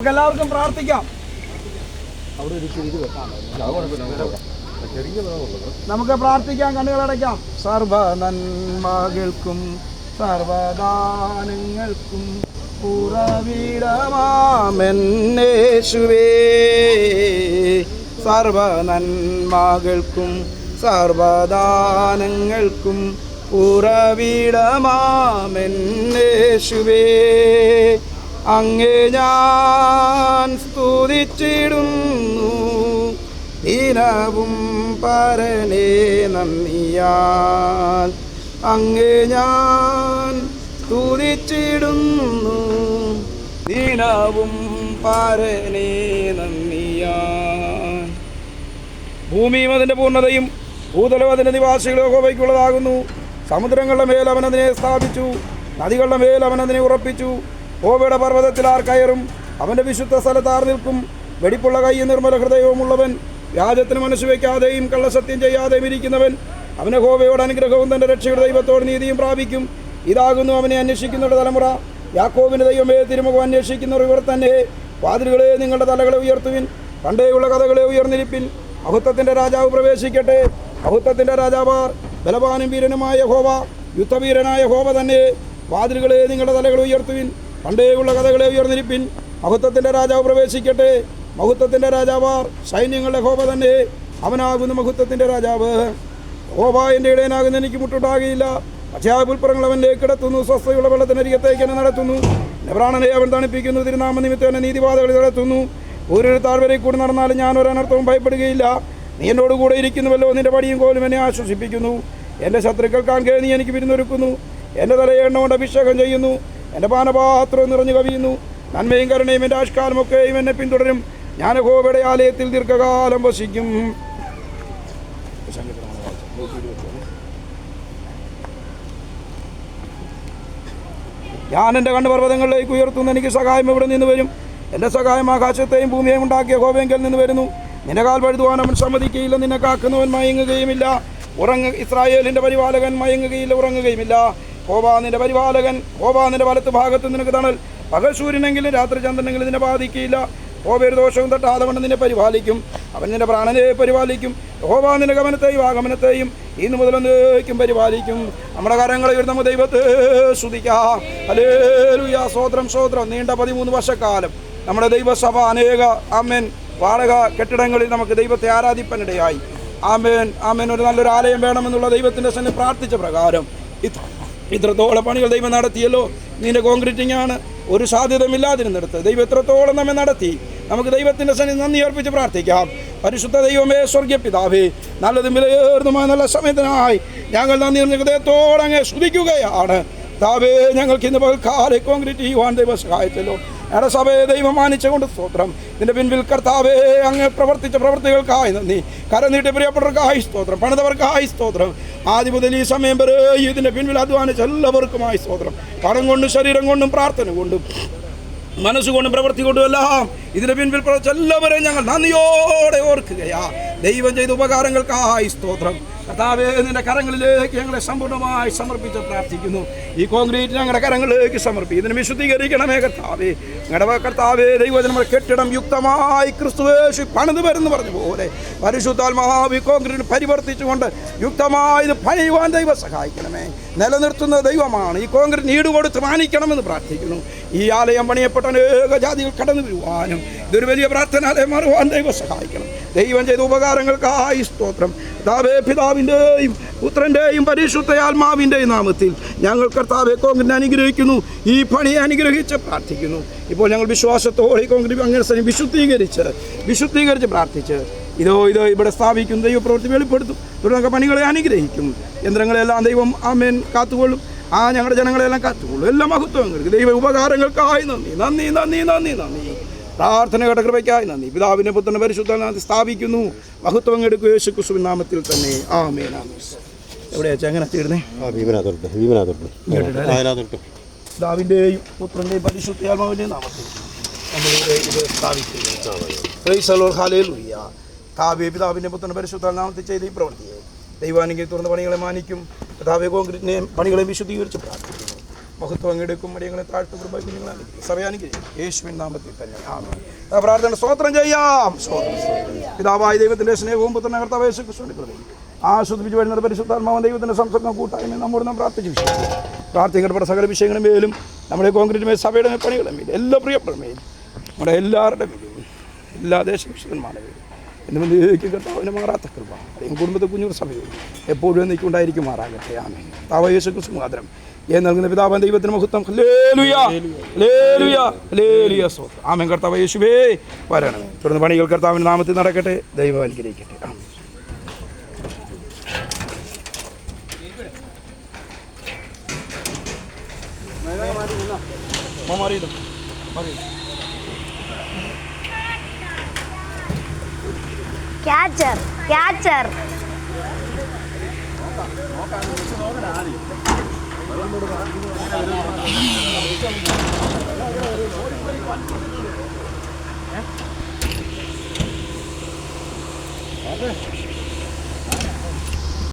നമുക്ക് എല്ലാവർക്കും പ്രാർത്ഥിക്കാം. നമുക്ക് പ്രാർത്ഥിക്കാം കണ്ണുകളടയ്ക്കാം സർവ നന്മകൾക്കും സർവദാനങ്ങൾക്കും പുറവിടമാമെന്നേശുവേ സർവ നന്മകൾക്കും സർവദാനങ്ങൾക്കും ഉറവിടമാമെന്നേശുവേ. അങ്ങേ ഞാൻ സ്തുതിച്ചിടുന്നു. ദിനവും പരനേ നന്ദിയാൽ അങ്ങേ ഞാൻ സ്തുതിച്ചിടുന്നു. ദിനവും പരനേ നന്ദിയാൽ ഭൂമിയും അതിന്റെ പൂർണതയും ഭൂതലവും അതിന്റെ നിവാസികളും സമുദ്രങ്ങളുടെ മേൽ അവൻ അതിനെ സ്ഥാപിച്ചു. നദികളുടെ മേൽ അവൻ അതിനെ ഉറപ്പിച്ചു. ഓവയുടെ പർവതത്തിൽ ആർ കയറും. അവന്റെ വിശുദ്ധ സ്ഥലത്ത് ആർ നിൽക്കും. വെടിപ്പുള്ള കൈയും നിർമ്മല ഹൃദയവുമുള്ളവൻ വ്യാജത്തിന് മനസ്സ് വയ്ക്കാതെയും കള്ളസത്യം ചെയ്യാതെയും ഇരിക്കുന്നവൻ അവനെ ഹോവയോട് അനുഗ്രഹവും തന്റെ രക്ഷയുടെ ദൈവത്തോട് നീതിയും പ്രാപിക്കും. ഇതാകുന്നു അവനെ അന്വേഷിക്കുന്നവരുടെ തലമുറ. യാക്കോവിന്റെ ദൈവമേ തിരുമുഖം അന്വേഷിക്കുന്നവർ ഇവർ തന്നെ. വാതിലുകളെ നിങ്ങളുടെ തലകളെ ഉയർത്തുവിൻ. പണ്ടേയുള്ള കഥകളെ ഉയർന്നിരിപ്പിൻ. അഹുത്വത്തിന്റെ രാജാവ് പ്രവേശിക്കട്ടെ. അഹുത്വത്തിന്റെ രാജാവാർ ബലവാനും വീരനുമായ ഹോവ യുദ്ധവീരനായ ഹോവ തന്നെ. വാതിലുകളെ നിങ്ങളുടെ തലകൾ ഉയർത്തുവിൻ. പണ്ടേയുള്ള കഥകളെ ഉയർന്നിരിപ്പിൻ. മഹത്വത്തിന്റെ രാജാവ് പ്രവേശിക്കട്ടെ. മഹത്വത്തിന്റെ രാജാവാർ സൈന്യങ്ങളുടെ ഹോബ തന്നെ. അവനാകുന്നു മഹത്വത്തിന്റെ രാജാവ്. ഹോബ എന്റെ ഇടയനാകുന്ന എനിക്ക് മുട്ടുണ്ടാകില്ല പക്ഷേ ആ പുൽപ്പുറങ്ങൾ അവന്റെ കിടത്തുന്നു. സ്വസ്ഥയുള്ള വെള്ളത്തിനരികത്തേക്ക് എന്നെ നടത്തുന്നു. നെബ്രാണനെ അവൻ തണുപ്പിക്കുന്നു. തിരുനാമ നിമിത്തം എന്നെ നീതിപാതകളിൽ നടത്തുന്നു. ഒരു താഴ്വരയിൽ കൂടി നടന്നാലും ഞാൻ ഒരനർത്ഥവും ഭയപ്പെടുകയില്ല. നീ എന്നോട് കൂടെ ഇരിക്കുന്നുവല്ലോ. നിന്റെ പടിയും കോലും എന്നെ ആശ്വസിപ്പിക്കുന്നു. എന്റെ ശത്രുക്കൾക്കാൻ കാണുക നീ എനിക്ക് വിരുന്നൊരുക്കുന്നു. എന്റെ തലയെ എണ്ണ കൊണ്ട് അഭിഷേകം ചെയ്യുന്നു. എന്റെ പാനപാത്രം നിറഞ്ഞു കവിയുന്നു. നന്മയും കരുണയും എന്റെ ആഷ്കാലമൊക്കെയും എന്നെ പിന്തുടരും. ഞാൻ ഹോബയുടെ ആലയത്തിൽ ദീർഘകാലം വസിക്കും. ഞാൻ എന്റെ കണ്ണു പർവതങ്ങളിലേക്ക് ഉയർത്തുന്നു എനിക്ക് സഹായം ഇവിടെ നിന്ന് വരും. എന്റെ സഹായം ആകാശത്തെയും ഭൂമിയെയും ഉണ്ടാക്കിയ ഹോബയെങ്കിൽ നിന്ന് വരുന്നു. നിന്റെ കാൽ പഴുതുവാൻ അവൻ സമ്മതിക്കുകയില്ല നിന്നെ കാക്കുന്നവൻ മയങ്ങുകയുമില്ല. ഉറങ്ങ ഇസ്രായേലിന്റെ പരിപാലകൻ മയങ്ങുകയില്ല. ഉറങ്ങുകയുമില്ല. ഹോബാ നിന്റെ പരിപാലകൻ ഹോബാ നിന്റെ വലത്ത് ഭാഗത്ത് നിനക്ക് തണൽ. പകൽ സൂര്യനെങ്കിലും രാത്രി ചന്ദ്രനെങ്കിലും നിന്നെ ബാധിക്കില്ല. ഹോബേര് ദോഷവും തട്ടാതെ വണ്ണം നിന്നെ പരിപാലിക്കും. അവൻ നിന്റെ പ്രാണനെ പരിപാലിക്കും. ഹോബാ നിന്റെ ഗമനത്തെയും ആഗമനത്തെയും ഇന്ന് മുതൽ എന്നേക്കും പരിപാലിക്കും. നമ്മുടെ കരങ്ങളെ ഉയർന്ന നമ്മ ദൈവത്തെ സ്തുതിക്കാം. അലേലുയാ സ്വോത്രം സ്വോത്രം നീണ്ട പതിമൂന്ന് വർഷക്കാലം നമ്മുടെ ദൈവസഭ അനേക ആമേൻ. വാടക കെട്ടിടങ്ങളിൽ നമുക്ക് ദൈവത്തെ ആരാധിപ്പനിടയായി. ആമേൻ ആമേൻ. ഒരു നല്ലൊരു ആലയം വേണമെന്നുള്ള ദൈവത്തിന്റെ സന്നിധി പ്രാർത്ഥിച്ച പ്രകാരം ഇത് ഇത്രത്തോളം പണികൾ ദൈവം നടത്തിയല്ലോ. നിന്റെ കോൺക്രീറ്റിംഗ് ആണ് ഒരു സാധ്യതമില്ലാതിരുന്നിടത്ത് ദൈവം എത്രത്തോളം നമ്മെ നടത്തി. നമുക്ക് ദൈവത്തിന്റെ സന്നിധി നന്ദി അർപ്പിച്ച് പ്രാർത്ഥിക്കാം. പരിശുദ്ധ ദൈവമേ സ്വർഗീയ പിതാവേ നല്ലതും വിലയേറുന്നതുമായ നല്ല സമയത്തിനായി ഞങ്ങൾ നന്ദി ഹൃദയത്തോടെ അങ്ങ് താവേ ഞങ്ങൾക്ക് ഇന്ന് പകൽക്കാലെ കോൺക്രീറ്റ് ചെയ്യുവാൻ ദൈവം സഹായിച്ചല്ലോ ഞങ്ങളുടെ സഭയെ ദൈവം മാനിച്ചുകൊണ്ട് സ്തോത്രം. ഇതിന്റെ പിൻപിൽ കർത്താവേ അങ്ങ് പ്രവർത്തിച്ച പ്രവർത്തികൾക്കായി നന്ദി. കരനീട്ടി പ്രിയപ്പെട്ടവർക്കായി സ്തോത്രം. പണിതവർക്കായി സ്തോത്രം. ആദ്യം മുതൽ ഈ സമയം വരെ ഇതിന്റെ പിൻപിൽ അധ്വാനിച്ച എല്ലാവർക്കുമായി സ്തോത്രം. പണം കൊണ്ടും ശരീരം കൊണ്ടും പ്രാർത്ഥന കൊണ്ടും മനസ്സുകൊണ്ടും പ്രവൃത്തി കൊണ്ടും എല്ലാം ഇതിന് പിൻപിൽ പ്രവർത്തിച്ച എല്ലാവരെയും ഞങ്ങൾ നന്ദിയോടെ ഓർക്കുകയാ. ദൈവം ചെയ്ത ഉപകാരങ്ങൾക്കായി സ്തോത്രം. കർത്താവേ നിന്റെ കരങ്ങളിലേക്ക് ഞങ്ങളെ സമ്പൂർണമായി സമർപ്പിച്ച് പ്രാർത്ഥിക്കുന്നു. ഈ കോൺക്രീറ്റ് ഞങ്ങളുടെ കരങ്ങളിലേക്ക് സമർപ്പിക്കും ഇതിനെ വിശുദ്ധീകരിക്കണമേ കർത്താവേ. ഞങ്ങളുടെ കർത്താവേ ദൈവജനം കെട്ടിടം യുക്തമായി ക്രിസ്തുവേശു പണിത് വരുന്നു പറഞ്ഞ പോലെ പരിശുദ്ധാത്മാവി കോൺക്രീറ്റ് പരിവർത്തിച്ചുകൊണ്ട് യുക്തമായി ഇത് പണിയുവാൻ ദൈവം സഹായിക്കണമേ. നിലനിർത്തുന്ന ദൈവമാണ് ഈ കോൺക്രീറ്റ് നീട് കൊടുത്ത് മാനിക്കണമെന്ന് പ്രാർത്ഥിക്കുന്നു. ഈ ആലയം പണിയപ്പെട്ട അനേക ജാതികൾ കടന്നു വരുവാനും ഇതൊരു വലിയ പ്രാർത്ഥനാലയം മാറുവാൻ ദൈവം സഹായിക്കണം. ദൈവം ചെയ്ത ഉപകാരങ്ങൾക്കായി സ്തോത്രം. കർത്താവേ പിതാവിന്റെയും പുത്രന്റെയും പരിശുദ്ധ ആത്മാവിന്റെയും നാമത്തിൽ ഞങ്ങൾ കർത്താവെ കോൺഗ്രസ് അനുഗ്രഹിക്കുന്നു. ഈ പണി അനുഗ്രഹിച്ച് പ്രാർത്ഥിക്കുന്നു. ഇപ്പോൾ ഞങ്ങൾ വിശ്വാസത്തോടെ കോൺഗ്രസ് അങ്ങനെ വിശുദ്ധീകരിച്ച് വിശുദ്ധീകരിച്ച് പ്രാർത്ഥിച്ച് ഇതോ ഇതോ ഇവിടെ സ്ഥാപിക്കും. ദൈവപ്രവൃത്തി വെളിപ്പെടുത്തും. തുടർന്നൊക്കെ പണികളെ അനുഗ്രഹിക്കും. യന്ത്രങ്ങളെല്ലാം ദൈവം ആമേൻ കാത്തുകൊള്ളും. ആ ഞങ്ങളുടെ ജനങ്ങളെല്ലാം കാത്തുകൊള്ളും. എല്ലാ മഹത്വങ്ങൾക്ക് ദൈവ ഉപകാരങ്ങൾക്കായി നന്ദി നന്ദി നന്ദി നന്ദി നന്ദി. പ്രാർത്ഥനയുടെ കടകൃപയ്ക്കായി നന്ദി. പിതാവിനെ പുത്രനെ പരിശുദ്ധ സ്ഥാപിക്കുന്നു. മഹത്വം എടുക്കുക യേശു ക്രിസ്തുവിൻ നാമത്തിൽ തന്നെ. ആമേൻ ആമേൻ. എവിടെയാ എങ്ങനെ തീർന്നേ ആ പിതാവിന്റെയും പുത്രന്റെയും പരിശുദ്ധാത്മാവിന്റെയും നാമത്തിൽ നമ്മളിവിടെ ഇത് സ്ഥാപിക്കുന്നു താവേ പിതാവിന്റെ പുത്രൻ പരിശുദ്ധ നാമത്തിൽ ചെയ്ത ഈ പ്രവൃത്തിയെ ദൈവാനുഗ്രഹം തുറന്ന പണികളെ മാനിക്കും. പിതാവ് കോൺക്രീറ്റിനെയും പണികളെ വിശുദ്ധീകരിച്ച് പ്രാർത്ഥിക്കുന്നു മഹത്വം അങ്ങെടുക്കും മടിയങ്ങളെ താഴ്ത്തു കൃപയ്ക്ക്. സഭയാనికి യേശുവിൻ നാമത്തിൽ തന്നെ. പ്രാർത്ഥന സ്തോത്രം ചെയ്യാം. പിതാവായ ദൈവത്തിന്റെ സ്നേഹവും പുത്രനെ കർത്താവ് യേശു ക്രിസ്തുവിന്റെ കൃപയും. ആസ്വദിപ്പിച്ച് വരുന്നത് പരിശുദ്ധാത്മാവൻ ദൈവത്തിന്റെ സംസർഗം കൂട്ടായ്മ നമ്മോട് നാം പ്രാർത്ഥിച്ചു വിശ്വസിക്കുന്നു. പ്രാർത്ഥിക്കപ്പെട്ട സകല വിഷയങ്ങളും മേലും നമ്മുടെ കോൺക്രീറ്റ് മേൽ സഭയുടെ പണികളും മേലും എല്ലാ പ്രിയപ്പെട്ട മേലും നമ്മുടെ എല്ലാവരുടെ മേലും എല്ലാ ദേശവിശുദ്ധന്മാരുടെ മേലും. എന്നെ വന്നിരിക്കും കർത്താവിനെ മാറാത്ത കൃപ. അല്ലെങ്കിൽ കുടുംബത്തെ കുഞ്ഞുങ്ങൾ സഭയും എപ്പോഴും എന്നേക്കുണ്ടായിരിക്കുമാറാകട്ടെ ആമേ താവ യേശു ക്രിസ്തു മുഖാന്തരം ഏ നൽകുന്ന പിതാവൻ ദൈവത്തിന് മഹത്വം? ആമേ കർത്താവ് യേശുവേ. വരണമേ തുടർന്ന് പണികൾ കർത്താവിന്റെ നാമത്തിൽ നടക്കട്ടെ. ദൈവം അനുഗ്രഹിക്കട്ടെ. മാറിയിടും മാറിയിടും ക്യാച്ചർ ക്യാച്ചർ ആ